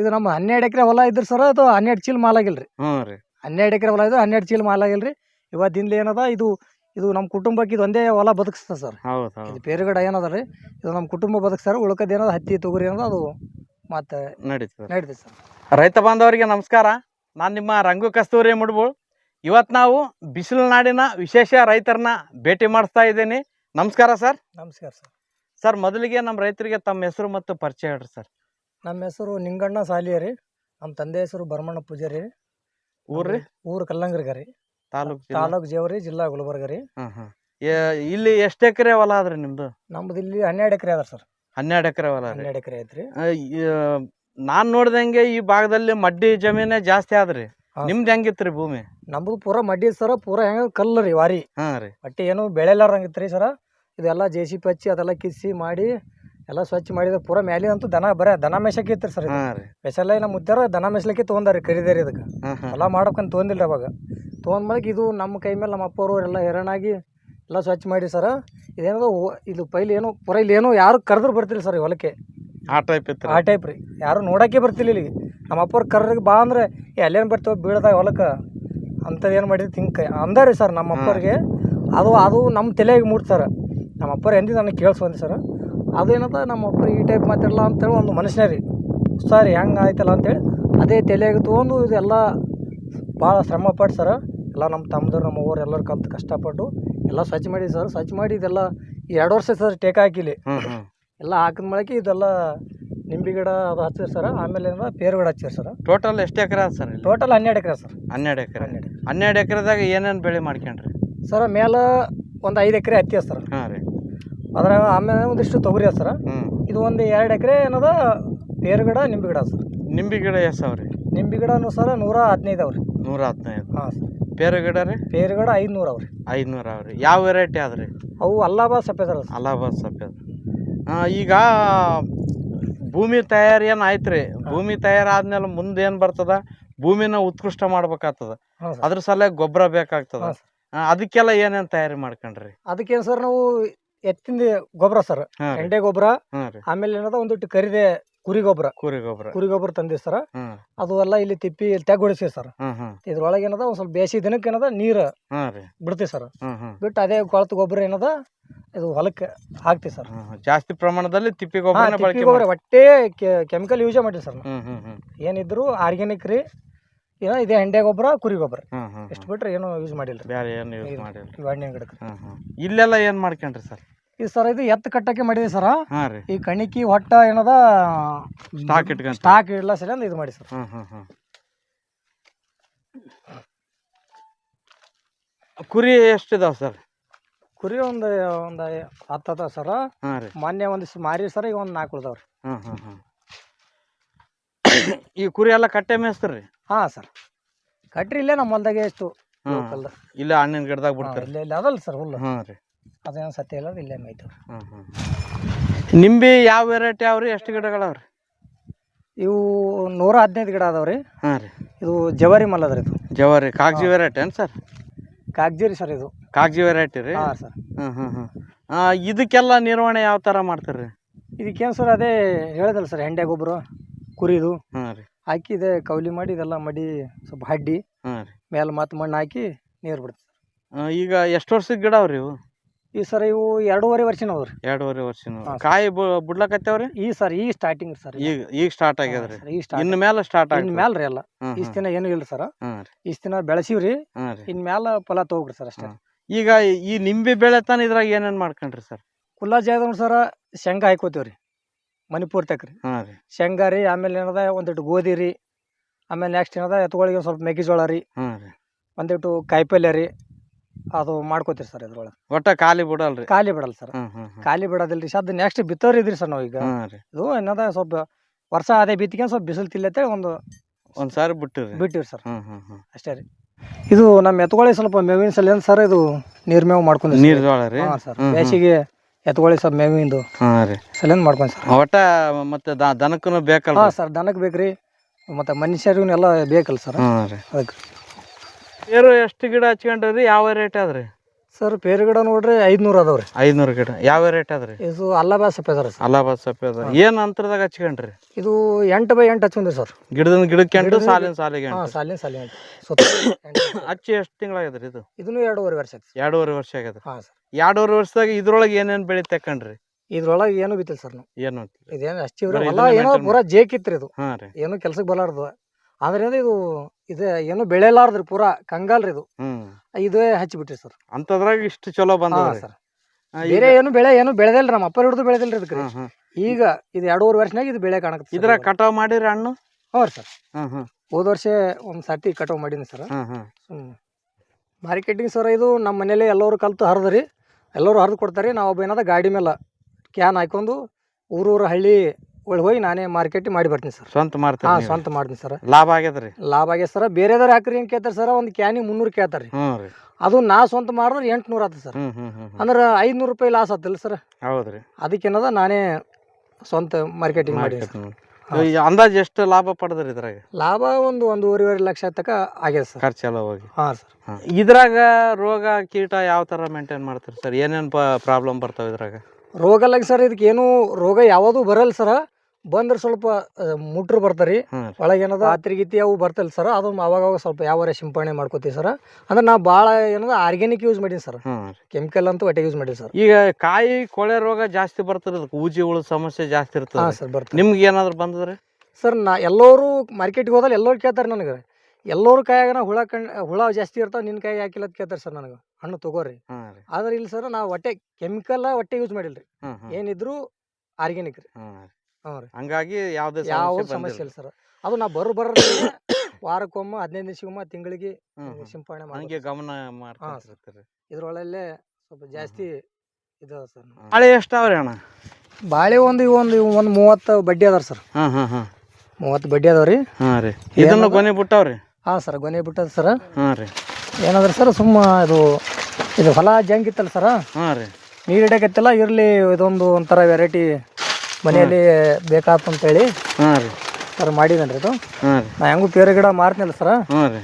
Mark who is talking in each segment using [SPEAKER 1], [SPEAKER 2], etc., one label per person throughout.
[SPEAKER 1] ಇದು ನಮ್ಮ ಹನ್ನೆರಡು ಎಕರೆ ಹೊಲ ಇದ್ರ ಸರ್ ಅದು ಹನ್ನೆರಡು ಚೀಲ ಮಾಲಾಗಿಲ್ರಿ
[SPEAKER 2] ಹ್ಞೂ ರೀ.
[SPEAKER 1] ಹನ್ನೆರಡು ಎಕರೆ ಹೊಲ ಇದು ಹನ್ನೆರಡು ಚೀಲ ಮಾಲ್ ಆಗಿಲ್ರಿ. ಇವತ್ತಿಂದ ಏನದ ಇದು ಇದು ನಮ್ಮ ಕುಟುಂಬಕ್ಕೆ ಇದು ಒಂದೇ ಹೊಲ ಬದುಕಿಸ್ತದೆ ಸರ್.
[SPEAKER 2] ಹೌದು
[SPEAKER 1] ಇದು ಪೇರುಗಡ ಏನದ ರೀ ಇದು ನಮ್ಮ ಕುಟುಂಬ ಬದುಕ್ಸ್ತಾರ ಉಳ್ಕದ ಏನದ ಹತ್ತಿ ತೊಗರಿ ಏನದ ಅದು ಮತ್ತೆ
[SPEAKER 2] ನಡೀತದೆ
[SPEAKER 1] ನಡೀತದೆ ಸರ್.
[SPEAKER 2] ರೈತ ಬಾಂಧವರಿಗೆ ನಮಸ್ಕಾರ. ನಾನು ನಿಮ್ಮ ರಂಗು ಕಸ್ತೂರಿ ಮುಡ್ಬೋಳ್. ಇವತ್ತು ನಾವು ಬಿಸಿಲು ನಾಡಿನ ವಿಶೇಷ ರೈತರನ್ನ ಭೇಟಿ ಮಾಡಿಸ್ತಾ ಇದ್ದೀನಿ. ನಮಸ್ಕಾರ ಸರ್.
[SPEAKER 1] ನಮಸ್ಕಾರ ಸರ್.
[SPEAKER 2] ಸರ್ ಮೊದಲಿಗೆ ನಮ್ಮ ರೈತರಿಗೆ ತಮ್ಮ ಹೆಸರು ಮತ್ತು ಪರಿಚಯ ಹೇಳ್ರಿ ಸರ್.
[SPEAKER 1] ನಮ್ಮ ಹೆಸರು ನಿಂಗಣ್ಣ ಸಾಲಿಯ ರೀ. ನಮ್ಮ ತಂದೆ ಹೆಸರು ಬರ್ಮಣ್ಣ ಪೂಜಾರಿ
[SPEAKER 2] ಊರ್ರಿ?
[SPEAKER 1] ಊರು ಕಲ್ಲಂಗ್ರಿಗ ರೀ.
[SPEAKER 2] ತಾಲೂಕು
[SPEAKER 1] ತಾಲೂಕ್ ಜೇವರಿ ಜಿಲ್ಲಾ ಗುಲ್ಬರ್ಗ ರೀ.
[SPEAKER 2] ಹಾಂ ಹಾಂ. ಇಲ್ಲಿ ಎಷ್ಟು ಎಕರೆ ಹೊಲ ಅದ್ರಿ ನಿಮ್ದು?
[SPEAKER 1] ನಮ್ದು ಇಲ್ಲಿ ಹನ್ನೆರಡು ಎಕರೆ ಅದ ಸರ್.
[SPEAKER 2] ಹನ್ನೆರಡು ಎಕರೆ ಹೊಲ ರೀ
[SPEAKER 1] ಹನ್ನೆರಡು ಎಕರೆ ಐತ್ರಿ.
[SPEAKER 2] ನಾನು ನೋಡ್ದಂಗೆ ಈ ಭಾಗದಲ್ಲಿ ಮಡ್ಡಿ ಜಮೀನೇ ಜಾಸ್ತಿ ಆದ್ರಿ.
[SPEAKER 1] ಹಾ,
[SPEAKER 2] ನಿಮ್ದು ಹೆಂಗಿತ್ರಿ ಭೂಮಿ?
[SPEAKER 1] ನಮ್ದು ಪೂರ ಮಡ್ಡಿ ಸರ ಪೂರ ಹೆಂಗ ಕಲ್ಲು ರೀ ವಾರಿ.
[SPEAKER 2] ಹಾ ರೀ.
[SPEAKER 1] ಬಟ್ಟೆ ಏನು ಬೆಳೆಲಾರಂಗಿತ್ತು ರೀ ಸರ. ಇದೆಲ್ಲ ಜೆ ಸಿ ಪಿ ಹಚ್ಚಿ ಅದೆಲ್ಲ ಕಿಸಿ ಮಾಡಿ ಎಲ್ಲ ಸ್ವಚ್ಛ ಮಾಡಿದ ಪೂರ ಮ್ಯಾಲಿನಂತೂ ದನ ಬರೇ ದನ ಮೇಸಕ್ಕಿತ್ತು ಸರ್ ಇದು.
[SPEAKER 2] ಹಾಂ ರೀ.
[SPEAKER 1] ಸ್ಪೆಷಲ್ ನಮ್ಮ ಮುದ್ದಾರ ದನ ಮೇಸ್ಲಿಕ್ಕೆ ತೊಗೊಂಡಾರಿ ಖರೀದಾರಿ ಇದಕ್ಕೆ.
[SPEAKER 2] ಹಾಂ ಹಾಂ.
[SPEAKER 1] ಎಲ್ಲ ಮಾಡ್ಬೇಕಂತ ತೊಗೊಂದಿಲ್ಲ ಅವಾಗ. ತೊಗೊಂಡ್ ಮೇಲೆ ಇದು ನಮ್ಮ ಕೈ ಮೇಲೆ ನಮ್ಮ ಅಪ್ಪವರು ಎಲ್ಲ ಹೆರಣಾಗಿ ಎಲ್ಲ ಸ್ವಚ್ಛ ಮಾಡಿ ಸರ್. ಇದೇನೋ ಹೋ- ಇದು ಪೈಲಿ ಏನು ಪೂರ ಇಲ್ಲಿ ಏನು ಯಾರು ಕರೆದ್ರು ಬರ್ತಿಲ್ಲ ಸರ್ ಈ ಹೊಲಕ್ಕೆ.
[SPEAKER 2] ಆ ಟೈಪ್ ಇತ್ತು
[SPEAKER 1] ಆ ಟೈಪ್ ರೀ. ಯಾರು ನೋಡಕ್ಕೆ ಬರ್ತಿಲ್ಲ ಇಲ್ಲಿಗೆ. ನಮ್ಮ ಅಪ್ಪವ್ರು ಕರ್ರಿಗೆ ಬಾ ಅಂದ್ರೆ ಏ ಅಲ್ಲೇನು ಬರ್ತೀವಿ ಬೀಳ್ದಾಗ ಹೊಲಕ್ಕೆ. ಅಂಥದ್ದು ಏನು ಮಾಡಿದ್ರು ತಿಂಕ ಅಂದಾರಿ ಸರ್ ನಮ್ಮ ಅಪ್ಪವ್ರಿಗೆ ಅದು ಅದು ನಮ್ಮ ತಲೆಗೆ ಮೂಡ್ತಾರೆ ನಮ್ಮ ಅಪ್ಪರು ಎಂದಿ ನನಗೆ ಕೇಳಿಸ್ಬಂದಿ ಸರ್. ಅದು ಏನದ ನಮ್ಮ ಅಪ್ಪರು ಈ ಟೈಪ್ ಮಾತಾಡಲ್ಲ ಅಂತೇಳಿ ಒಂದು ಮನುಷ್ಯನೇ ರೀ. ಸಾರಿ ಹೆಂಗೆ ಆಯ್ತಲ್ಲ ಅಂತೇಳಿ ಅದೇ ತಲೆಯಾಗಿ ತೊಗೊಂಡು ಇದೆಲ್ಲ ಭಾಳ ಶ್ರಮ ಪಟ್ಟು ಸರ್. ಎಲ್ಲ ನಮ್ಮ ತಮ್ಮದವ್ರು ನಮ್ಮ ಅವ್ರು ಎಲ್ಲರೂ ಕಲ್ತು ಕಷ್ಟಪಟ್ಟು ಎಲ್ಲ ಸ್ವಚ್ಛ ಮಾಡಿ ಸರ್. ಸ್ವಚ್ಛ ಮಾಡಿ ಇದೆಲ್ಲ ಈ ಎರಡು ವರ್ಷ ಸರ್ ಟೇಕ್ ಹಾಕಿಲಿ. ಎಲ್ಲ ಹಾಕಿದ ಮಳಕ್ಕೆ ಇದೆಲ್ಲ ನಿಂಬೆ ಗಿಡ ಅದು ಹಚ್ಚಿರಿ ಸರ್. ಆಮೇಲೆ ಪೇರು ಗಿಡ ಹಚ್ಚಿರಿ ಸರ್.
[SPEAKER 2] ಟೋಟಲ್ ಎಷ್ಟು ಎಕರೆ ಸರ್
[SPEAKER 1] ಟೋಟಲ್ ಹನ್ನೆರಡು ಎಕರೆ ಸರ್.
[SPEAKER 2] ಹನ್ನೆರಡು ಎಕರೆ.
[SPEAKER 1] ಹನ್ನೆರಡು
[SPEAKER 2] ಹನ್ನೆರಡು ಎಕರೆದಾಗ ಏನೇನು ಬೆಳೆ ಮಾಡ್ಕೊಂಡ್ರಿ?
[SPEAKER 1] ಸರ್ ಮೇಲೆ ಒಂದು ಐದು ಎಕರೆ ಹತ್ತಿ ಸರ್.
[SPEAKER 2] ಹಾಂ ರೀ.
[SPEAKER 1] ಅದ್ರಾಗ ಆಮೇಲೆ ಒಂದಿಷ್ಟು ತೊಗರಿ ಸರ್.
[SPEAKER 2] ಹ್ಞೂ
[SPEAKER 1] ಇದು ಒಂದು ಎರಡು ಎಕರೆ ಏನದ? ಪೇರು ಗಿಡ ನಿಂಬೆ ಗಿಡ ಸರ್.
[SPEAKER 2] ನಿಂಬೆ ಗಿಡ ಎಷ್ಟು ಅವ್ರಿ
[SPEAKER 1] ನಿಂಬೆ ಗಿಡನು ಸರ್ ನೂರ ಹದಿನೈದು ಅವ್ರಿ
[SPEAKER 2] ನೂರ ಹದಿನೈದು.
[SPEAKER 1] ಹಾಂ ಸರ್.
[SPEAKER 2] ಪೇರು ಗಿಡ ರೀ?
[SPEAKER 1] ಪೇರು ಗಿಡ ಐದುನೂರು ಅವ್ರಿ
[SPEAKER 2] ಐದುನೂರು ಅವ್ರಿ ಯಾವ ವೆರೈಟಿ ಆದ್ರಿ
[SPEAKER 1] ಅವು ಅಲ್ಲಾಬಾದ್ ಸಫೇದ್ ಅಲ್ಲ
[SPEAKER 2] ಅಲಹಾಬಾದ್ ಸಫೇದ್ ಈಗ ಭೂಮಿ ತಯಾರಿ ಏನು ಆಯ್ತು ರೀ ಭೂಮಿ ತಯಾರಾದ್ಮೇಲೆ ಮುಂದೆ ಏನು ಬರ್ತದ? ಭೂಮಿನ ಉತ್ಕೃಷ್ಟ ಮಾಡ್ಬೇಕಾಗ್ತದ. ಅದ್ರ ಸಲ ಗೊಬ್ಬರ ಬೇಕಾಗ್ತದ. ಅದಕ್ಕೆಲ್ಲ ಏನೇನು ತಯಾರಿ ಮಾಡ್ಕೊಂಡ್ರಿ?
[SPEAKER 1] ಅದಕ್ಕೇನು ಸರ್ ನಾವು ಎತ್ತಿಂದ ಗೊಬ್ಬರ ಸರ್.
[SPEAKER 2] ಹಾಂ ರೀ.
[SPEAKER 1] ಎಂಡೆ ಗೊಬ್ಬರ
[SPEAKER 2] ಹಾಂ ರೀ.
[SPEAKER 1] ಆಮೇಲೆ ಏನದ ಒಂದಿಟ್ಟು ಕರಿದೆ ಕುರಿ ಗೊಬ್ಬರ.
[SPEAKER 2] ಕುರಿ ಗೊಬ್ಬರ.
[SPEAKER 1] ಕುರಿ ಗೊಬ್ಬರ ತಂದಿವಿ ಸರ್. ಅದು ಎಲ್ಲ ಇಲ್ಲಿ ತಿಪ್ಪಿ ತೆಗೊಡಿಸಿ ಸರ್. ಇದ್ರೊಳಗೆ ಏನದ ಒಂದು ಸ್ವಲ್ಪ ಬೇಸಿಗೆ ದಿನಕ್ಕೆ ಏನದ ನೀರು
[SPEAKER 2] ಬಿಡ್ತಿ ರೀ.
[SPEAKER 1] ಬಿಡ್ತೀವಿ ಸರ್. ಬಿಟ್ಟು ಅದೇ ಕೊಳತು ಗೊಬ್ಬರ ಏನದ ಇದು ಹೊಲಕ್ಕೆ ಹಾಕ್ತಿ ಸರ್.
[SPEAKER 2] ಜಾಸ್ತಿ ಪ್ರಮಾಣದಲ್ಲಿ ತಿಪ್ಪಿ
[SPEAKER 1] ಹಾ
[SPEAKER 2] ಗೊಬ್ಬರನ
[SPEAKER 1] ತಿಪ್ಪಿ
[SPEAKER 2] ಬಳಕೆ
[SPEAKER 1] ಗೊಬ್ಬರ ಒಟ್ಟೆ ಕೆಮಿಕಲ್ ಯೂಸೇ ಮಾಡಿವಿ ಸರ್. ನಾವು
[SPEAKER 2] ಹ್ಮ್ ಹ್ಮ್ ಹ್ಮ್.
[SPEAKER 1] ಏನಿದ್ರು ಆರ್ಗ್ಯಾನಿಕ್ ರೀ ಏನೋ ಇದೆ ಹೆಂಡೆ ಗೊಬ್ಬರ ಕುರಿ ಗೊಬ್ಬರ.
[SPEAKER 2] ಹ್ಮ್
[SPEAKER 1] ಎಷ್ಟು ಬಿಟ್ರೆ ಏನು ಯೂಸ್ ಮಾಡಿಲ್ಲ ರೀ
[SPEAKER 2] ಬೇರೆ ಏನು ಯೂಸ್. ಮಾಡಿಲ್ಲ
[SPEAKER 1] ಹಣ್ಣಿನ ಗಿಡಕ್ಕೆ.
[SPEAKER 2] ಹ್ಮ್ ಇಲ್ಲೆಲ್ಲ ಏನ್ ಮಾಡ್ಕೊಂಡ್ರಿ ಸರ್?
[SPEAKER 1] ಈ ಸರ್ ಇದು ಎತ್ತು ಕಟ್ಟಕ್ಕೆ ಮಾಡಿದೆ ಸರ್.
[SPEAKER 2] ಹಾಂ ರೀ.
[SPEAKER 1] ಈ ಕಣಿಕಿ ಹೊಟ್ಟ ಏನದ
[SPEAKER 2] ಸ್ಟಾಕ್
[SPEAKER 1] ಸ್ಟಾಕ್ ಇಡ್ಲ ಅಂದ್ರೆ ಇದು ಮಾಡಿ ಸರ್.
[SPEAKER 2] ಹಾಂ ಹಾಂ ಹಾಂ ಕುರಿ ಎಷ್ಟಿದಾವ ಸರ್?
[SPEAKER 1] ಕುರಿ ಒಂದು ಒಂದು ಹತ್ತು ಹತ್ತ ಸರ.
[SPEAKER 2] ಹಾಂ ರೀ.
[SPEAKER 1] ಮೊನ್ನೆ ಒಂದಿಷ್ಟು ಮಾರಿ ಸರ್ ಈಗ ಒಂದು ನಾಲ್ಕು ಉಳ್ದಾವ್ರಿ.
[SPEAKER 2] ಹಾಂ ಹಾಂ ಹಾಂ ಈ ಕುರಿ ಎಲ್ಲ ಕಟ್ಟೆ ಮೇಯ್ಸ್ತೀರಿ
[SPEAKER 1] ಹಾಂ ಸರ್. ಕಟ್ರಿ ಇಲ್ಲೇ ನಮ್ಮ ಹೊಲ್ದಾಗೆ ಎಷ್ಟು
[SPEAKER 2] ಇಲ್ಲ ಹಣ್ಣಿನ ಗಿಡದಾಗ ಬಿಡ್ತಾರೆ?
[SPEAKER 1] ಇಲ್ಲೇ ಇಲ್ಲ ಅದಲ್ಲ ಸರ್ ಹುಲ್ಲು.
[SPEAKER 2] ಹಾಂ ರೀ.
[SPEAKER 1] ಅದೇನು ಸತ್ಯ ಇಲ್ಲ ಇಲ್ಲೇ ಮೇಯ್ತು.
[SPEAKER 2] ಹಾಂ ನಿಂಬೆ ಯಾವ ವೆರೈಟಿ ಅವ್ರಿ? ಎಷ್ಟು ಗಿಡಗಳವ್ರಿ?
[SPEAKER 1] ಇವು ನೂರ ಹದಿನೈದು ಗಿಡ ಅದಾವ್ರಿ.
[SPEAKER 2] ಹಾಂ ರೀ.
[SPEAKER 1] ಇದು ಜವಾರಿ ಮಲ್ ಅದ್ರಿ ಇದು.
[SPEAKER 2] ಜವಾರಿ ಕಾಗಜಿ ವೆರೈಟಿ ಏನು ಸರ್?
[SPEAKER 1] ಕಾಗ್ಜಿರಿ ಸರ್ ಇದು.
[SPEAKER 2] ಕಾಗಜಿ ವೆರೈಟಿ ರೀ?
[SPEAKER 1] ಹಾಂ ಸರ್.
[SPEAKER 2] ಹಾಂ ಹಾಂ ಆ, ಇದಕ್ಕೆಲ್ಲ ನಿರ್ವಹಣೆ ಯಾವ ಥರ ಮಾಡ್ತೀರಿ
[SPEAKER 1] ಇದಕ್ಕೇನು ಸರ್ ಅದೇ ಹೇಳಿದಲ್ಲ ಸರ್ ಹೆಂಡೆ ಗೊಬ್ಬರ ಕುರಿದು.
[SPEAKER 2] ಹಾಂ ರೀ.
[SPEAKER 1] ಹಾಕಿ ಇದೆ ಕೌಲಿ ಮಾಡಿ ಇದೆಲ್ಲ ಮಡಿ ಸ್ವಲ್ಪ ಹಡ್ಡಿ
[SPEAKER 2] ಹಾಂ ರೀ.
[SPEAKER 1] ಮೇಲೆ ಮತ್ತೆ ಮಣ್ಣು ಹಾಕಿ ನೀರು ಬಿಡ್ತೀವಿ
[SPEAKER 2] ಆ, ಈಗ ಎಷ್ಟು ವರ್ಷದ ಗಿಡ ಅವ್ರಿ ಇವು?
[SPEAKER 1] ಈ ಸರ್ ಇವು ಎರಡೂವರೆ ವರ್ಷನವು ರೀ.
[SPEAKER 2] ಎರಡೂವರೆ ವರ್ಷ
[SPEAKER 1] ಹಾಂ.
[SPEAKER 2] ಕಾಯಿ ಬಿಡ್ಲಕತ್ತೇವ್ರಿ?
[SPEAKER 1] ಈ ಸರ್ ಈ ಸ್ಟಾರ್ಟಿಂಗ್ ಸರ್
[SPEAKER 2] ಈಗ. ಈಗ ಸ್ಟಾರ್ಟ್ ಆಗ್ಯದ್ರಿ.
[SPEAKER 1] ಈ ಸ್ಟಾರ್ಟ್
[SPEAKER 2] ಇನ್ನು ಮೇಲೆ ಸ್ಟಾರ್ಟ್
[SPEAKER 1] ಇನ್ ಮ್ಯಾಲ ರೀ ಎಲ್ಲ. ಇಷ್ಟ ದಿನ ಏನು ಇಲ್ಲ ಸರ್. ಇಷ್ಟ ದಿನ ಬೆಳೆಸಿವ್ರಿ ಇನ್ ಮ್ಯಾಲ ಫಲ ತಗೋಗ್ರಿ ಸರ್ ಅಷ್ಟೇ.
[SPEAKER 2] ಹಾಂ. ಈಗ ಈ ನಿಂಬೆ ಬೆಳೆ ತಾನ ಇದ್ರಾಗ ಏನೇನ್ ಮಾಡ್ಕೊಂಡ್ರಿ ಸರ್?
[SPEAKER 1] ಕುಲ್ಲಾ ಜಾಗದ ಸರ ಶೇಂಗಾ ಹಾಕೋತೀವಿ ರೀ. ಮಣಿಪುರ್ ತಕ್ ರೀ.
[SPEAKER 2] ಹಾಂ ರೀ.
[SPEAKER 1] ಶೇಂಗಾ ರೀ ಆಮೇಲೆ ಏನದ ಒಂದಿಟ್ಟು ಗೋಧಿ ರೀ ಆಮೇಲೆ ನೆಕ್ಸ್ಟ್ ಏನದ ಎತ್ತುಗಳಿಗೆ ಒಂದು ಸ್ವಲ್ಪ ಮೆಕ್ಕೆಜೋಳ ರೀ
[SPEAKER 2] ಹಾಂ ರೀ.
[SPEAKER 1] ಒಂದಿಟ್ಟು ಕಾಯಿಪಲ್ಯ ರೀ ಅದು ಮಾಡ್ಕೋತೀರಿ ಸರ್ ಇದ್ರೊಳಗೆ.
[SPEAKER 2] ಒಟ್ಟ ಖಾಲಿ ಬಿಡಲ್ರಿ
[SPEAKER 1] ಖಾಲಿ ಬಿಡಲ್ಲ ಸರ್.
[SPEAKER 2] ಹ್ಮ್ ಹ್ಮ್ ಹ್ಮ್.
[SPEAKER 1] ಖಾಲಿ ಬಿಡೋದಿಲ್ಲ ರೀ ಸದ್ ನೆಕ್ಸ್ಟ್ ಬಿತ್ತೋರ್ ಇದ್ರಿ ಸರ್ ನಾವು ಈಗ
[SPEAKER 2] ಹಾಂ ರೀ.
[SPEAKER 1] ಇದು ಏನದ ಸ್ವಲ್ಪ ವರ್ಷ ಅದೇ ಬಿತ್ತಿಗೆ ಸ್ವಲ್ಪ ಬಿಸಿಲು ತಿಲ್ಲತ್ತೆ ಒಂದು
[SPEAKER 2] ಒಂದ್ ಸಾರಿ ಬಿಟ್ಟಿರಿ.
[SPEAKER 1] ಬಿಟ್ಟಿವಿ ಸರ್.
[SPEAKER 2] ಹ್ಮ್ ಹಮ್ ಹ್ಮ್.
[SPEAKER 1] ಅಷ್ಟೇ ರೀ. ಇದು ನಮ್ಮ ಎತ್ತುಗಳಿಗೆ ಸ್ವಲ್ಪ ಮೇವಿನ ಸಲ ಸರ್ ಇದು ನೀರ್ ಮೇವು ಮಾಡ್ಕೊಂಡಿ
[SPEAKER 2] ನೀರ್ ಜೋಳ ರೀ?
[SPEAKER 1] ಹಾಂ ಸರ್.
[SPEAKER 2] ಹ್ಮ್, ಹ್ಮ್.
[SPEAKER 1] ಬೇಸಿಗೆ ಎತ್ತುಗಳಿಗೆ ಸರ್ ಮೇವಿಂದು
[SPEAKER 2] ಹಾಂ ರೀ.
[SPEAKER 1] ಸಲಿಂದ ಮಾಡ್ಕೊಂಡು ಸರ್.
[SPEAKER 2] ಒಟ್ಟ ಮತ್ತೆ ದ- ದನಕ್ಕೂ ಬೇಕಲ್ಲ
[SPEAKER 1] ಹಾಂ ಸರ್ ದನಕ್ಕೆ ಬೇಕ್ರಿ. ಮತ್ತು ಮನುಷ್ಯರಿಗೂ ಎಲ್ಲ ಬೇಕಲ್ಲ ಸರ್.
[SPEAKER 2] ಹಾಂ ರೀ.
[SPEAKER 1] ಅದಕ್ಕೆ
[SPEAKER 2] ಬೇರು ಎಷ್ಟು ಗಿಡ ಹಚ್ಕೊಂಡ್ರಿ? ಯಾವ ರೇಟ್ ಅದ್ರಿ?
[SPEAKER 1] ಸರ್ ಪೇರು ಗಿಡ ನೋಡ್ರಿ ಐದ್ನೂರು ಅದಾವ್ರಿ.
[SPEAKER 2] ಐದ್ನೂರು ಗಿಡ. ಯಾವ ರೇಟ್ ಅದ್ರಿ?
[SPEAKER 1] ಇದು ಅಲ್ಲಾಬಾದ್ ಸಪ್ಪೆ ಅದ್ರಿ ಸರ್.
[SPEAKER 2] ಸಪ್ಪೆ ಅದ. ಏನ್ ಅಂತರದಾಗ ಹಚ್ಕೊಂಡ್ರಿ?
[SPEAKER 1] ಇದು ಎಂಟು ಬೈ ಎಂಟು ಹಚ್ಕೊಂಡ್ರಿ ಸರ್.
[SPEAKER 2] ಗಿಡದಿಂದ ಗಿಡಕ್ಕೆ ಎಂಟು ಸಾಲಿನ ಸಾಲಿಗೆ
[SPEAKER 1] ಹಾಂ
[SPEAKER 2] ಎಂಟು.
[SPEAKER 1] ಸಾಲಿನ ಸಾಲಿ ಎಂಟು. ಸುತ್ತ ಎಂಟು.
[SPEAKER 2] ಹಚ್ಚಿ ಎಷ್ಟು ತಿಂಗಳಾಗದ್ರಿ ಇದು?
[SPEAKER 1] ಇದನ್ನು ಎರಡೂವರೆ ವರ್ಷ ಆಯ್ತು
[SPEAKER 2] ಎರಡೂವರೆ ವರ್ಷ ಆಗ್ಯದ
[SPEAKER 1] ಹಾಂ ಸರ್.
[SPEAKER 2] ಎರಡೂವರೆ ವರ್ಷದಾಗ ಇದ್ರೊಳಗೆ ಏನೇನ್ ಬೆಳಿ ತಕೊಂಡ್ರಿ
[SPEAKER 1] ಇದ್ರೊಳಗೆ ಏನು ಬಿತ್ತಿಲ್ಲ ಸರ್ ನಾವು.
[SPEAKER 2] ಏನು
[SPEAKER 1] ಇದೇನು ಹಚ್ಚಿ
[SPEAKER 2] ಬರೀ
[SPEAKER 1] ಹೊಲ
[SPEAKER 2] ಇದನ್ನ
[SPEAKER 1] ಏನೋ
[SPEAKER 2] maintain
[SPEAKER 1] ಪೂರಾ ಜೇಕಿತ್ರಿ ಇದು.
[SPEAKER 2] ಹಾ ರೀ.
[SPEAKER 1] ಏನು ಕೆಲ್ಸಕ್ಕೆ ಬಲಾರ್ದು ಆದ್ರಿಂದ ಇದು ಇದು ಏನು ಬೆಳೆಯಲಾರ್ದ್ರಿ ಪೂರಾ ಕಂಗಾಲ್ರಿ ಇದು.
[SPEAKER 2] ಹ್ಮ್.
[SPEAKER 1] ಇದೇ ಹಚ್ಚಿಬಿಟ್ರಿ ಸರ್.
[SPEAKER 2] ಅಂತದ್ರಾಗ ಇಷ್ಟು ಚಲೋ
[SPEAKER 1] ಬಂದ್ರ
[SPEAKER 2] ಬಂದದ್ರಿ
[SPEAKER 1] ಸರ್. ಬೇರೆ ಏನು ಬೆಳೆ ಏನು ಬೆಳೆದಿಲ್ಲ ನಮ್ಮ ಅಪ್ಪ ಹಿಡಿದು ಬೆಳೆದಿಲ್ಲ ಇದಕ್ಕೆ. ಈಗ ಇದು ಎರಡೂವರೆ ವರ್ಷನಾಗ ಇದು ಬೆಳೆ ಕಾಣಕತ್ತೆ
[SPEAKER 2] ಇದ್ರ ಕಟಾವ್ ಮಾಡಿರ ಹಣ್ಣು?
[SPEAKER 1] ಹ್ಞೂ ಸರ್. ಹೋದ ವರ್ಷ ಒಂದು ಸರ್ತಿ ಕಟಾವ್ ಮಾಡೀನಿ ಸರ್. ಮಾರ್ಕೆಟಿಂಗ್ ಸರ್ ಇದು ನಮ್ಮ ಮನೇಲಿ ಎಲ್ಲರೂ ಕಲ್ತು ಹರಿದ್ರಿ ಎಲ್ಲರೂ ಹರಿದು ಕೊಡ್ತಾರೆ ನಾವು ಒಬ್ಬ ಏನದ ಗಾಡಿ ಮೇಲೆ ಕ್ಯಾನ್ ಹಾಕೊಂಡು ಊರೂರು ಹಳ್ಳಿ ಒಳಗೆ ಹೋಗಿ ನಾನೇ ಮಾರ್ಕೆಟ್ ಮಾಡಿ ಬರ್ತೀನಿ ಸರ್
[SPEAKER 2] ಸ್ವಂತ
[SPEAKER 1] ಹಾಂ
[SPEAKER 2] ಮಾಡ್ತೀರಿ
[SPEAKER 1] ಸ್ವಂತ ಮಾಡ್ತೀನಿ ಸರ್
[SPEAKER 2] ಲಾಭ ಆಗ್ಯದ್ರಿ
[SPEAKER 1] ಲಾಭ ಆಗ್ಯದ ಸರ್ ಬೇರೆದವ್ರು ಹಾಕ್ರಿ ಏನು ಕೇಳ್ತಾರೆ ಸರ್ ಒಂದು ಕ್ಯಾನಿ ಮುನ್ನೂರು ಕೇಳ್ತಾರೆ ರೀ. ಅದು ನಾ ಸ್ವಂತ ಮಾಡಿದ್ರೆ ಎಂಟುನೂರು ಆತ ಸರ್
[SPEAKER 2] ಹ್ಮ್ ಹ್ಮ್ ಹ್ಮ್ ಹ್ಮ್.
[SPEAKER 1] ಅಂದ್ರೆ ಐದುನೂರು ರೂಪಾಯಿ ಲಾಸ್ ಆತಲ್ಲ ಸರ್
[SPEAKER 2] ಹೌದ್ರಿ.
[SPEAKER 1] ಅದಕ್ಕೇನದ ನಾನೇ ಸ್ವಂತ ಮಾರ್ಕೆಟಿಂಗ್ ಮಾಡಿ.
[SPEAKER 2] ಅಂದಾಜ್ ಎಷ್ಟು ಲಾಭ ಪಡೆದ್ರಿ ಇದ್ರಾಗ?
[SPEAKER 1] ಲಾಭ ಒಂದು ಒಂದೂವರೆ ಲಕ್ಷ ತನಕ ಆಗ್ಯದ ಸರ್
[SPEAKER 2] ಖರ್ಚೆಲ್ಲ ಹೋಗಿ.
[SPEAKER 1] ಹಾಂ ಸರ್
[SPEAKER 2] ಹಾ. ಇದ್ರಾಗ ರೋಗ ಕೀಟ ಯಾವ ತರ ಮೇಂಟೈನ್ ಮಾಡ್ತಾರೆ ಸರ್ ಏನೇನ್ ಪ್ರಾಬ್ಲಮ್ ಬರ್ತಾವ ಇದ್ರಾಗ?
[SPEAKER 1] ರೋಗ ಅಲ್ಲ ಸರ್ ಇದಕ್ಕೆ ಏನು ರೋಗ ಯಾವುದು ಬರಲ್ಲ ಸರ್ ಬಂದ್ರೆ ಸ್ವಲ್ಪ ಮುಟ್ರು ಬರ್ತಾರಿ. ಒಳಗೆ ಏನದ? ಆತ್ರಿ ಗೀತಿ ಅವು ಬರ್ತಲ್ಲ ಸರ್. ಅದು ಅವಾಗ ಅವಾಗ ಸ್ವಲ್ಪ ಯಾವ ಸಿಂಪಡಣೆ ಮಾಡ್ಕೋತೀವಿ ಸರ್. ಅಂದ್ರೆ ನಾವು ಭಾಳ ಏನದ? ಆರ್ಗ್ಯಾನಿಕ್ ಯೂಸ್ ಮಾಡೀನಿ ಸರ್. ಕೆಮಿಕಲ್ ಅಂತೂ ಒಟ್ಟೆ ಯೂಸ್ ಮಾಡೀನಿ ಸರ್.
[SPEAKER 2] ಈಗ ಕಾಯಿ ಕೊಳೆ ರೋಗ ಜಾಸ್ತಿ ಬರ್ತದ ಅದಕ್ಕೆ ಊಜಿ ಹುಳು ಸಮಸ್ಯೆ ಜಾಸ್ತಿ
[SPEAKER 1] ಹಾಂ
[SPEAKER 2] ಇರ್ತದೆ
[SPEAKER 1] ಸರ್ ಬರ್ತದೆ.
[SPEAKER 2] ನಿಮ್ಗೆ ಏನಾದ್ರು ಬಂದದ್ರಿ
[SPEAKER 1] ಸರ್ ನಾ ಎಲ್ಲರೂ ಮಾರ್ಕೆಟ್ಗೆ ಹೋದಲ್ಲಿ ಎಲ್ಲರೂ ಕೇಳ್ತಾರೆ ನನಗೆ. ಎಲ್ಲರೂ ಕಾಯಾಗ ನಾ ಹುಳ ಕಣ್ ಹುಳ ಜಾಸ್ತಿ ಇರ್ತಾವ ನಿನ್ನ ಕಾಯಿ ಹಾಕಿಲ್ಲ ಅಂತ ಕೇಳ್ತಾರೆ ಸರ್ ನನಗೆ. ಹಣ್ಣು ತಗೋರಿ. ಆದ್ರೆ ಇಲ್ಲಿ ಸರ್ ನಾವು ಒಟ್ಟೆ ಕೆಮಿಕಲ್ ಒಟ್ಟೆ ಯೂಸ್ ಮಾಡಿಲ್ಲ ರೀ
[SPEAKER 2] ಹ್ಮ್ ಹ್ಮ್.
[SPEAKER 1] ಏನಿದ್ರು ಆರ್ಗ್ಯಾನಿಕ್ ರೀ.
[SPEAKER 2] ಹಂಗಾಗಿ ಯಾವ್ದು
[SPEAKER 1] ಯಾವ
[SPEAKER 2] ಸಮಸ್ಯೆ
[SPEAKER 1] ಇಲ್ಲ ಸರ್. ಅದು ನಾ ಬರೋ ಬರ ವಾರಕ್ಕೊಮ್ಮೆ ಹದಿನೈದು ದಿವಸಕ್ಕೊಮ್ಮೆ ತಿಂಗಳಿಗೆ. ಸಿಂಪಡಣೆ
[SPEAKER 2] ಹಂಗೆ
[SPEAKER 1] ಮಾಡಿ
[SPEAKER 2] ಗಮನ ಮಾಡ್ತಾರೆ
[SPEAKER 1] ಇದ್ರೊಳಲ್ಲೇ ಸ್ವಲ್ಪ ಜಾಸ್ತಿ ಇದು ಸರ್.
[SPEAKER 2] ಹಳೆ ಎಷ್ಟಾವ್ರಿ ಅಣ್ಣ?
[SPEAKER 1] ಬಾಳೆ ಒಂದು ಇವು ಒಂದು ಇವು ಒಂದು ಮೂವತ್ತು ಬಡ್ಡಿ ಅದಾರ ಸರ್. ಮೂವತ್ತು ಬಡ್ಡಿ ಅದಾವ ರೀ.
[SPEAKER 2] ಹಾಂ ರೀ. ಇದನ್ನು ಕೊನೆ ಬಿಟ್ಟವ್ರಿ?
[SPEAKER 1] ಹಾಂ ಸರ್ ಗೊನೆ ಬಿಟ್ಟದ ಸರ್.
[SPEAKER 2] ಹಾಂ ರೀ.
[SPEAKER 1] ಏನಾದ್ರೆ ಸರ್ ಸುಮ್ಮ ಇದು ಇದು ಹೊಲ ಜಂಗಿತ್ತಲ್ಲ ಸರ್?
[SPEAKER 2] ಹಾಂ ರೀ.
[SPEAKER 1] ನೀರು ಹಿಡಿಯಕತ್ತಿಲ್ಲ ಇರಲಿ ಇದೊಂದು ಒಂಥರ ವೆರೈಟಿ ಮನೆಯಲ್ಲಿ ಬೇಕಾತು ಅಂತೇಳಿ
[SPEAKER 2] ಹಾಂ ರೀ.
[SPEAKER 1] ಸರ್ ಮಾಡಿದೇನೆ ರೀ ಇದು?
[SPEAKER 2] ಹಾಂ ರೀ.
[SPEAKER 1] ನಾ ಹೆಂಗೂ ಪೇರು ಗಿಡ ಮಾರ್ತೀನಲ್ಲ ಸರ್?
[SPEAKER 2] ಏನ್ ರೀ.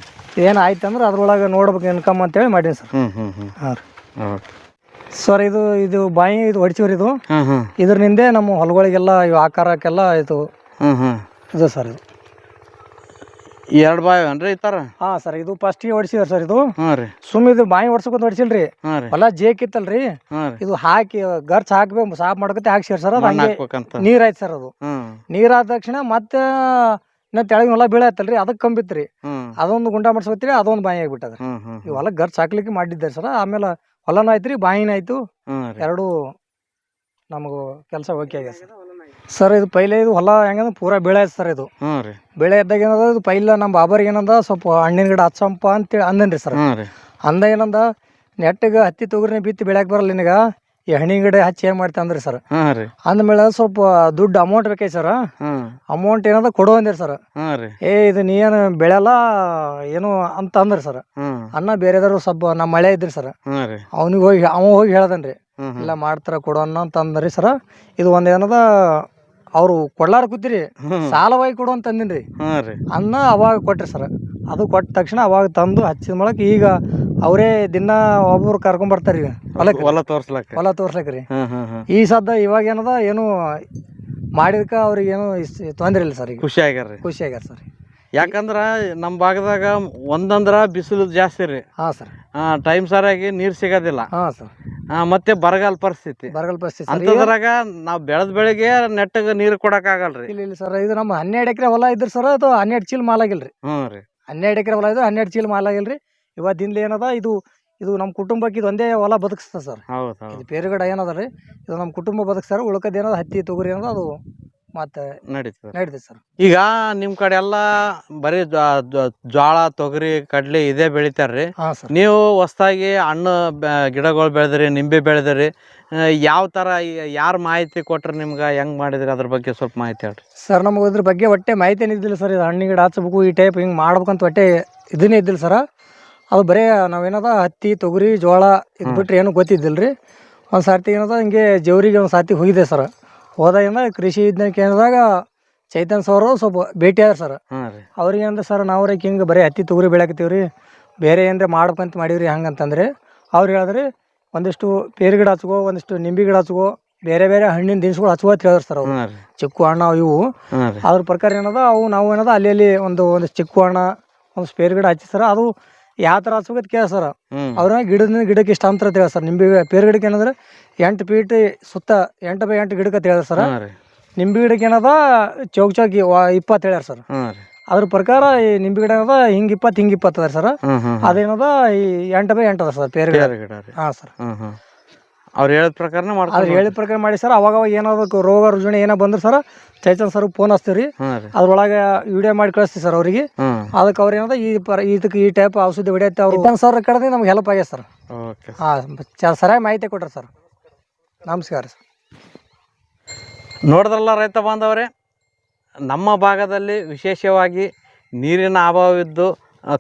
[SPEAKER 1] ಏನು ಆಯ್ತು ಅಂದ್ರೆ ಅದ್ರೊಳಗೆ ನೋಡ್ಬೇಕು ಇನ್ಕಮ್ ಅಂತೇಳಿ ಮಾಡೀನಿ ಸರ್.
[SPEAKER 2] ಹ್ಞೂ ಹ್ಞೂ ಹ್ಞೂ
[SPEAKER 1] ಹಾಂ ರೀ.
[SPEAKER 2] ಓಕೆ
[SPEAKER 1] ಸರ್ ಇದು ಇದು ಬಾಯಿ ಇದು ಹೊಡಿತೀವ್ರಿ ಇದು?
[SPEAKER 2] ಹಾಂ ಹಾಂ
[SPEAKER 1] ಇದ್ರನಿಂದೆ ನಮ್ಮ ಹೊಲಗಳಿಗೆಲ್ಲ ಇವು ಆಕಾರಕ್ಕೆಲ್ಲ ಇದು
[SPEAKER 2] ಹ್ಞೂ ಹ್ಞೂ
[SPEAKER 1] ಇದು ಸರ್ ಇದು.
[SPEAKER 2] ಎರಡು ಬಾವಿ ಏನ್ರಿ ಈ
[SPEAKER 1] ಹಾ ಸರ್ ಇದು ಫಸ್ಟ್ ಹೊಡಿಸಿದ್ರಿ ಸರ್ ಇದು.
[SPEAKER 2] ಸುಮ್ ರೀ.
[SPEAKER 1] ಇದು ಬಾಯಿ ಹೊಡ್ಸಕೊಂತ ಹೊಡಿಸಿಲ್ರಿ.
[SPEAKER 2] ಹಾಂ ರೀ.
[SPEAKER 1] ಹೊಲ ಜೇಕಿತ್ತಲ್ರಿ
[SPEAKER 2] ಇತ್ತಲ್ರಿ. ರೀ.
[SPEAKER 1] ಇದು ಹಾಕಿ ಗರ್ಚ್ ಹಾಕ್ಬೇಕು ಸಾಫ್ ಮಾಡ್ಕೊತ ಹಾಕ್ಸಿರ್ ಸರ್ ಅದು
[SPEAKER 2] ಮಣ್ಣು
[SPEAKER 1] ಹಂಗೆ.
[SPEAKER 2] ಹಾಕ್ಬೇಕಂತ.
[SPEAKER 1] ನೀರ್ ಆಯ್ತು ಸರ್ ಅದು. ನೀರ್ ಆದ ತಕ್ಷಣ ಮತ್ತೆ ಇನ್ನ ತೆಳಗಿನ ಹೊಲ ಬೀಳತ್ತಲ್ರಿ ಅದಕ್ಕೆ ಕಂಬಿತ್ರಿ. ಅದೊಂದು ಗುಂಡ ಮಾಡ್ಸ್ಕೊತೀರಿ ಅದೊಂದು ಬಾಯಿ
[SPEAKER 2] ಆಗ್ಬಿಟ್ಟದ.
[SPEAKER 1] ಈ ಹೊಲ ಗರ್ಚ್ ಹಾಕ್ಲಿಕ್ಕೆ ಮಾಡಿದ್ದಾರೆ ಸರ್ ಆಮೇಲೆ ಹೊಲನೂ ಆಯ್ತ್ರಿ ಬಾಯಿನ ಆಯ್ತು.
[SPEAKER 2] ರೀ.
[SPEAKER 1] ಎರಡು ನಮಗೂ ಕೆಲಸ ಓಕೆ ಆಗ್ಯದ ಸರ್. ಸರ್ ಇದು ಪೈಲೆ ಇದು ಹೊಲ ಹೆಂಗಂದ್ರೆ ಪೂರಾ ಬೆಳೆ ಐತೆ ಸರ್ ಇದು.
[SPEAKER 2] ಹ್ಞೂ ರೀ.
[SPEAKER 1] ಬೆಳೆ ಇದ್ದಾಗ ಏನದ ಇದು ಪೈಲ ನಮ್ಮ ಬಾಬರಿಗೆ ಏನಂದ ಸ್ವಲ್ಪ ಹಣ್ಣಿನ ಗಿಡ ಹಚ್ಚಂಪ ಅಂತೇಳಿ ಅಂದನ್ರಿ ಸರ್.
[SPEAKER 2] ಹ್ಞೂ ರೀ.
[SPEAKER 1] ಅಂದ ಏನಂದ ನೆಟ್ಟಿಗೆ ಹತ್ತಿ ತೊಗರಿನ ಬಿತ್ತಿ ಬೆಳ್ಯಾಕ ಬರಲ್ಲ ನಿನಗ ಈ ಹಣ್ಣಿನ ಗಿಡ ಹಚ್ಚಿ ಏನು ಮಾಡ್ತೇವೆ ಅಂದ್ರಿ ಸರ್.
[SPEAKER 2] ಹಾಂ ರೀ.
[SPEAKER 1] ಅಂದಮೇಲೆ ಸ್ವಲ್ಪ ದುಡ್ಡು ಅಮೌಂಟ್ ಬೇಕೈ ಸರ್.
[SPEAKER 2] ಹ್ಞೂ.
[SPEAKER 1] ಅಮೌಂಟ್ ಏನದ ಕೊಡು ಅಂದಿರಿ ಸರ್.
[SPEAKER 2] ಹಾಂ ರೀ.
[SPEAKER 1] ಏ ಇದು ನೀ ಏನು ಬೆಳೆಯಲ್ಲ ಏನು ಅಂತ ಅಂದ್ರಿ ಸರ್.
[SPEAKER 2] ಹ್ಞೂ.
[SPEAKER 1] ಅನ್ನ ಬೇರೆದವ್ರು ಸ್ವಲ್ಪ ನಮ್ಮ ಮಳೆ ಇದ್ರಿ ಸರ್.
[SPEAKER 2] ಅವನಿಗೆ ರೀ.
[SPEAKER 1] ಅವ್ನಿಗೆ ಹೋಗಿ ಅವ ಹೋಗಿ ಹೇಳದನ್ರಿ. ಇಲ್ಲ ಮಾಡ್ತಾರ ಕೊಡೋಣ ಅಂತ ಅಂದ್ರಿ ಸರ್. ಇದು ಒಂದು ಏನದ ಅವರು ಕೊಡ್ಲಾರ ಕೂತಿರಿ ಸಾಲವಾಗಿ ಕೊಡು ಅಂತ ಅಂದಿನ್ರಿ.
[SPEAKER 2] ಹಾಂ ರೀ.
[SPEAKER 1] ಅನ್ನ ಅವಾಗ ಕೊಟ್ರಿ ಸರ್. ಅದು ಕೊಟ್ಟ ತಕ್ಷಣ ಅವಾಗ ತಂದು ಹಚ್ಚಿದ ಮೊಳಕ್ ಈಗ ಅವರೇ ದಿನ ಒಬ್ಬರು ಕರ್ಕೊಂಬರ್ತಾರೆ ಈಗ ಹೊಲಕ್ಕೆ.
[SPEAKER 2] ಹೊಲ ತೋರ್ಸ್ಲಕ್ಕ.
[SPEAKER 1] ಹೊಲ ತೋರ್ಸ್ಲಿಕ್ಕೆ ರೀ. ಈ ಸದ್ದ ಇವಾಗ ಏನದ ಏನು ಮಾಡಿದ್ಕ ಅವ್ರಿಗೆ ಏನು ತೊಂದರೆ ಇಲ್ಲ ಸರ್ ಈಗ.
[SPEAKER 2] ಖುಷಿ ಆಗ್ಯಾರ ರೀ.
[SPEAKER 1] ಖುಷಿ ಆಗ್ಯಾರ ಸರ್.
[SPEAKER 2] ಯಾಕಂದ್ರ ನಮ್ಮ ಭಾಗದಾಗ ಒಂದಂದ್ರ ಬಿಸಿಲು ಜಾಸ್ತಿ ರೀ.
[SPEAKER 1] ಹಾಂ ಸರ್.
[SPEAKER 2] ಟೈಮ್ ಸರಿಯಾಗಿ ನೀರು ಸಿಗೋದಿಲ್ಲ.
[SPEAKER 1] ಹಾಂ ಸರ್.
[SPEAKER 2] ಮತ್ತೆ ಬರಗಾಲ ಪರಿಸ್ಥಿತಿ.
[SPEAKER 1] ಬರಗಾಲ ಪರಿಸ್ಥಿತಿ ಸರ್.
[SPEAKER 2] ಅಂತದ್ರಾಗ ನಾವು ಬೆಳೆದ ಬೆಳೆಗೆ ನೆಟ್ಟಗೆ ನೀರು ಕೊಡಕ್ ಆಗಲ್ರಿ
[SPEAKER 1] ಇಲ್ಲ ಇಲ್ಲ ಸರ್ ಇದು ನಮ್ಮ ಹನ್ನೆರಡು ಎಕರೆ ಹೊಲ ಇದ್ರಿ ಸರ್ ಅದು ಹನ್ನೆರಡು ಚೀಲ ಮಾಲಾಗಿಲ್ರಿ
[SPEAKER 2] ಹ್ಞೂ ರೀ.
[SPEAKER 1] ಹನ್ನೆರಡು ಎಕರೆ ಹೊಲ ಇದು ಹನ್ನೆರಡು ಚೀಲ ಮಾಲಾಗಿಲ್ರಿ ಇವತ್ತಿಂದ ಏನದ ಇದು ಇದು ನಮ್ಮ ಕುಟುಂಬಕ್ಕೆ ಇದು ಒಂದೇ ಹೊಲ ಬದುಕಿಸ್ತದೆ ಸರ್.
[SPEAKER 2] ಹೌದು ಹೌದು.
[SPEAKER 1] ಇದು ಪೇರುಗಡ ಏನದ ರೀ ಇದು ನಮ್ಮ ಕುಟುಂಬ ಬದುಕ್ಸ್ತಾರ ಉಳ್ಕದ ಏನದ ಹತ್ತಿ ತೊಗರಿ ಏನದ ಅದು ಮತ್ತೆ
[SPEAKER 2] ನಡೀತದೆ
[SPEAKER 1] ನಡೀತದೆ ಸರ್.
[SPEAKER 2] ಈಗ ನಿಮ್ ಕಡೆ ಎಲ್ಲ ಬರೀ ಜ್ವಾ- ಜ್ವಾ- ಜ್ವಾಳ ತೊಗರಿ ಕಡ್ಲಿ ಇದೇ ಬೆಳಿತಾರ್ರಿ.
[SPEAKER 1] ಹಾ ಸರ್.
[SPEAKER 2] ನೀವು ಹೊಸದಾಗಿ ಹಣ್ಣು ಬೆ- ಗಿಡಗಳು ಬೆಳೆದ್ರಿ ನಿಂಬೆ ಬೆಳೆದ್ರಿ ಯಾವ ತರ ಯಾರು ಮಾಹಿತಿ ಕೊಟ್ರಿ ನಿಮ್ಗೆ ಹೆಂಗ್ ಮಾಡಿದ್ರಿ ಅದ್ರ ಬಗ್ಗೆ ಸ್ವಲ್ಪ ಮಾಹಿತಿ ಹೇಳ್ರಿ.
[SPEAKER 1] ಸರ್ ನಮಗೆ ಅದ್ರ ಬಗ್ಗೆ ಒಟ್ಟೆ ಮಾಹಿತಿ ಇದ್ದಿಲ್ಲ ಸರ್ ಇದು ಹಣ್ಣು ಗಿಡ ಹಚ್ಚಬೇಕು ಈ ಟೈಪ್ ಹಿಂಗೆ ಮಾಡ್ಬೇಕಂತ ಒಟ್ಟೆ ಇದನ್ನೇ ಇದ್ದಿಲ್ಲ ಸರ. ಅದು ಬರೇ ನಾವೇನದ ಹತ್ತಿ ತೊಗರಿ ಜೋಳ ಇದು ಬಿಟ್ರೆ ಏನು ಗೊತ್ತಿದ್ದಿಲ್ಲ ರೀ ಒಂದು ಸರ್ತಿ ಏನದ ಹಿಂಗೆ ಜವರಿಗೆ ಒಂದು ಸರ್ತಿ ಹೋಗಿದೆ ಸರ್. ಹೋದಾಗಿಂದ ಕೃಷಿ ವಿಜ್ಞಾನ ಕೇಂದ್ರದಾಗ ಚೈತನ್ಯ ಸರ್ ಸ್ವಲ್ಪ ಭೇಟಿ ಆದ್ರ ಸರ್.
[SPEAKER 2] ಹಾಂ ರೀ.
[SPEAKER 1] ಅವ್ರಿಗೆ ಅಂದ್ರೆ ಸರ್ ನಾವು ರೀ ಹಿಂಗೆ ಬರೀ ಹತ್ತಿ ತೊಗರಿ ಬೆಳಕತ್ತೀವಿ ರೀ ಬೇರೆ ಏನರ ಮಾಡ್ಬೇಕಂತ ಮಾಡೀವಿ ರೀ ಹಂಗಂತಂದ್ರೆ ಅವ್ರು ಹೇಳಿದ್ರಿ ಒಂದಿಷ್ಟು ಪೇರು ಗಿಡ ಹಚ್ಕೋ ಒಂದಿಷ್ಟು ನಿಂಬೆ ಗಿಡ ಹಚ್ಕೋ ಬೇರೆ ಬೇರೆ ಹಣ್ಣಿನ ದಿನಸುಗಳು ಹಚ್ಕೋ ಅಂತ ಹೇಳಿದ್ರು ಸರ್ ಅವ್ರು.
[SPEAKER 2] ಹಾಂ ರೀ.
[SPEAKER 1] ಚಿಕ್ಕು ಹಣ್ಣು ಅವು ಇವು ಅದ್ರ ಪ್ರಕಾರ ಏನದ ಅವು ನಾವು ಏನದ ಅಲ್ಲಿ ಅಲ್ಲಿ ಒಂದು ಒಂದು ಚಿಕ್ಕು ಹಣ್ಣ ಒಂದು ಸ್ಪೇರ್ ಗಿಡ ಹಚ್ಚಿ ಸರ್ ಅದು ಯಾವ ತರ ಹಚ್ಬೇಕು ಕೇಳ ಸರ್? ಅವ್ರ ಗಿಡದಿಂದ ಗಿಡಕ್ಕೆ ಇಷ್ಟ ಅಂತ ತಿಳ ಸರ್. ನಿಂಬೆ ಪೇರ್ ಗಿಡಕ್ಕೆ ಏನಂದ್ರೆ ಎಂಟು ಫೀಟ್ ಸುತ್ತ ಎಂಟು ಬೈ ಎಂಟು ಗಿಡಕ್ಕೆ ಹೇಳಿದ್ರು ಸರ್. ನಿಂಬೆ ಗಿಡಕ್ಕೆ ಏನದ? ಚೌಕ್ ಚೌಕ್ ಇಪ್ಪತ್ತು ಹೇಳ್ಯಾರ ಸರ್. ಅದ್ರ ಪ್ರಕಾರ ಈ ನಿಂಬೆ ಗಿಡ ಏನದ? ಹಿಂಗ್ ಇಪ್ಪತ್ತು ಹಿಂಗ್ ಇಪ್ಪತ್ತು ಅದ ಸರ್ ಅದೇನದ? ಈ ಎಂಟು ಬೈ ಎಂಟು ಅದ ಸರ್ ಪೇರ್ ಗಿಡ. ಹಾ ಸರ್.
[SPEAKER 2] ಅವ್ರು ಹೇಳಿದ ಪ್ರಕಾರನೇ
[SPEAKER 1] ಮಾಡಿ
[SPEAKER 2] ಅವ್ರು
[SPEAKER 1] ಹೇಳಿದ ಪ್ರಕಾರ ಮಾಡಿ ಸರ್ ಅವಾಗ ಅವಾಗ ಏನಾದ್ರು ರೋಗ ರುಜಿನ ಏನೋ ಬಂದ್ರೆ ಸರ್ ಚೈತನ್ ಸರ್ ಫೋನ್ ಹಚ್ತೀವಿ ರೀ
[SPEAKER 2] ಹಾಂ ರೀ.
[SPEAKER 1] ಅದ್ರೊಳಗೆ ವಿಡಿಯೋ ಮಾಡಿ ಕಳಿಸ್ತೀವಿ ಸರ್ ಅವರಿಗೆ. ಅದಕ್ಕೆ ಅವ್ರ ಏನದ ಈ ಪರ ಇದಕ್ಕೆ ಈ ಟೈಪ್ ಔಷಧಿ ಹೊಡೆಯುತ್ತೆ ಅವ್ರು. ಇಪ್ಪತ್ತು ಸರ್ ಕಡೆ ನಮ್ಗೆ ಹೆಲ್ಪ್ ಆಗ್ಯದ ಸರ್.
[SPEAKER 2] ಓಕೆ.
[SPEAKER 1] ಹಾಂ ಚ ಸರಿಯಾಗಿ ಮಾಹಿತಿ ಕೊಟ್ರಿ ಸರ್. ನಮಸ್ಕಾರ ಸರ್.
[SPEAKER 2] ನೋಡಿದ್ರಲ್ಲ ರೈತ ಬಾಂಧವರೇ ನಮ್ಮ ಭಾಗದಲ್ಲಿ ವಿಶೇಷವಾಗಿ ನೀರಿನ ಅಭಾವವಿದ್ದು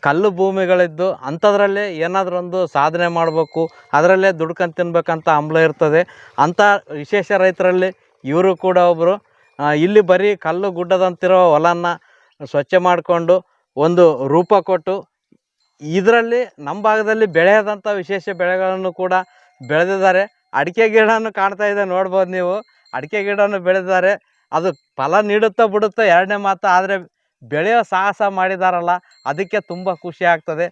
[SPEAKER 2] ಕಲ್ಲು ಭೂಮಿಗಳಿದ್ದು ಅಂಥದ್ರಲ್ಲೇ ಏನಾದರೂ ಒಂದು ಸಾಧನೆ ಮಾಡಬೇಕು, ಅದರಲ್ಲೇ ದುಡ್ಕೊಂಡು ತಿನ್ಬೇಕಂತ ಹಂಬಲ ಇರ್ತದೆ. ಅಂಥ ವಿಶೇಷ ರೈತರಲ್ಲಿ ಇವರು ಕೂಡ ಒಬ್ಬರು ಇಲ್ಲಿ ಬರೀ ಕಲ್ಲು ಗುಡ್ಡದಂತಿರೋ ಹೊಲನ ಸ್ವಚ್ಛ ಮಾಡಿಕೊಂಡು ಒಂದು ರೂಪ ಕೊಟ್ಟು ಇದರಲ್ಲಿ ನಮ್ಮ ಭಾಗದಲ್ಲಿ ಬೆಳೆಯದಂಥ ವಿಶೇಷ ಬೆಳೆಗಳನ್ನು ಕೂಡ ಬೆಳೆದಿದ್ದಾರೆ. ಅಡಿಕೆ ಗಿಡನೂ ಕಾಣ್ತಾ ಇದೆ, ನೋಡ್ಬೋದು ನೀವು. ಅಡಿಕೆ ಗಿಡನೂ ಬೆಳೆದಿದ್ದಾರೆ. ಅದು ಫಲ ನೀಡುತ್ತಾ ಬಿಡುತ್ತಾ ಎರಡನೇ ಮಾತು, ಆದರೆ ಬೆಳೆಯೋ ಸಾಹಸ ಮಾಡಿದಾರಲ್ಲ, ಅದಕ್ಕೆ ತುಂಬ ಖುಷಿ ಆಗ್ತದೆ.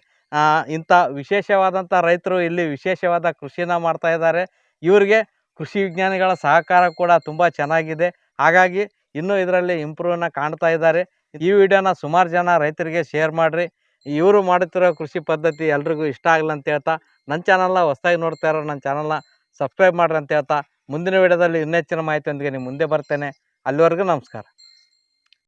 [SPEAKER 2] ಇಂಥ ವಿಶೇಷವಾದಂಥ ರೈತರು ಇಲ್ಲಿ ವಿಶೇಷವಾದ ಕೃಷಿನ ಮಾಡ್ತಾ ಇದ್ದಾರೆ. ಇವರಿಗೆ ಕೃಷಿ ವಿಜ್ಞಾನಿಗಳ ಸಹಕಾರ ಕೂಡ ತುಂಬ ಚೆನ್ನಾಗಿದೆ. ಹಾಗಾಗಿ ಇನ್ನೂ ಇದರಲ್ಲಿ ಇಂಪ್ರೂವ್ನ ಕಾಣ್ತಾ ಇದ್ದಾರೆ. ಈ ವಿಡಿಯೋನ ಸುಮಾರು ಜನ ರೈತರಿಗೆ ಶೇರ್ ಮಾಡಿರಿ. ಇವರು ಮಾಡುತ್ತಿರೋ ಕೃಷಿ ಪದ್ಧತಿ ಎಲ್ರಿಗೂ ಇಷ್ಟ ಆಗಲ್ಲ ಅಂತ ಹೇಳ್ತಾ ನನ್ನ ಚಾನಲ್ನ ಹೊಸ್ದಾಗಿ ನೋಡ್ತಾ ಇರೋ ನನ್ನ ಚಾನಲ್ನ ಸಬ್ಸ್ಕ್ರೈಬ್ ಮಾಡಿರಿ ಅಂತ ಹೇಳ್ತಾ, ಮುಂದಿನ ವಿಡಿಯೋದಲ್ಲಿ ಇನ್ನೆಚ್ಚಿನ ಮಾಹಿತಿಯೊಂದಿಗೆ ನಿಮ್ಮ ಮುಂದೆ ಬರ್ತೇನೆ. ಅಲ್ಲಿವರೆಗೂ ನಮಸ್ಕಾರ.